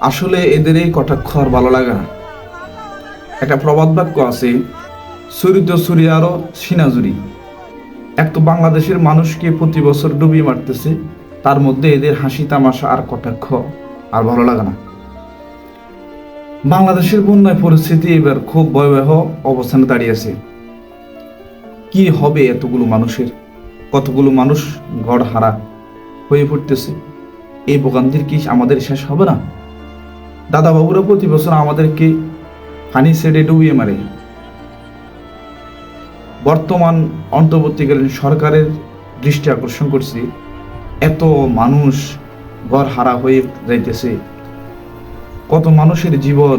আসলে এদের এই কটাক্ষ আর ভালো লাগে না। একটা প্রবাদ বাক্য আছে, সুরিত সুরি আরও সিনাজুরি এক তো বাংলাদেশের মানুষকে প্রতি বছর ডুবিয়ে মারতেছে, তার মধ্যে এদের হাসি, তামাশা আর কটাক্ষ আর ভালো লাগে না। বাংলাদেশের বন্যায় পরিস্থিতি এবার খুব ভয়াবহ অবস্থানে দাঁড়িয়েছে কি হবে এতগুলো মানুষের? কতগুলো মানুষ ঘর হারা হয়ে পড়তেছে? এই ভোগান্তির কি আমাদের শেষ হবে না? দাদা বাবুরা প্রতি বছর আমাদেরকে হানি সেডে ডুবিয়ে মারে। বর্তমান অন্তর্বর্তীকালীন সরকারের দৃষ্টি আকর্ষণ করছি, এত মানুষ ঘর হারা হয়ে যাইতেছে। কত মানুষের জীবন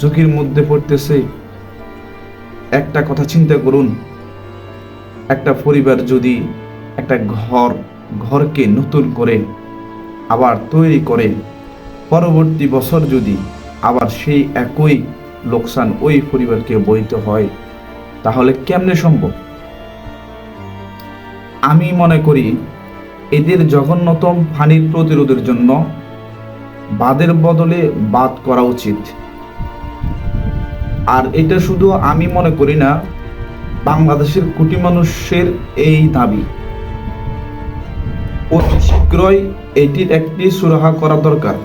ঝুঁকির মধ্যে পড়তেছে। একটা কথা চিন্তা করুন, একটা পরিবার যদি একটা ঘর, ঘরকে নতুন করে, আবার তৈরি করে পরবর্তী বছর যদি আবার সেই একই লোকসান ওই পরিবারকে বইতে হয়, তাহলে কেমনে সম্ভব? আমি মনে করি এদের জঘন্যতম ফানির প্রতিরোধের জন্য বাদের বদলে বাদ করা উচিত। আর এটা শুধু আমি মনে করি না, বাংলাদেশের কোটি মানুষের এই দাবি। অতি শীঘ্রই এটির একটি সুরাহা করা দরকার।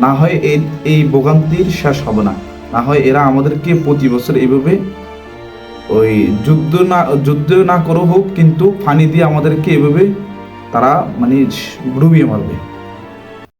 না হয় এই এই ভোগান্তির শেষ হবে না। না হয় এরা আমাদেরকে প্রতি বছর এইভাবে ওই যুদ্ধ না যুদ্ধ না করো হোক কিন্তু ফানি দিয়ে আমাদেরকে এভাবে তারা মানে ডুবিয়ে মারবে।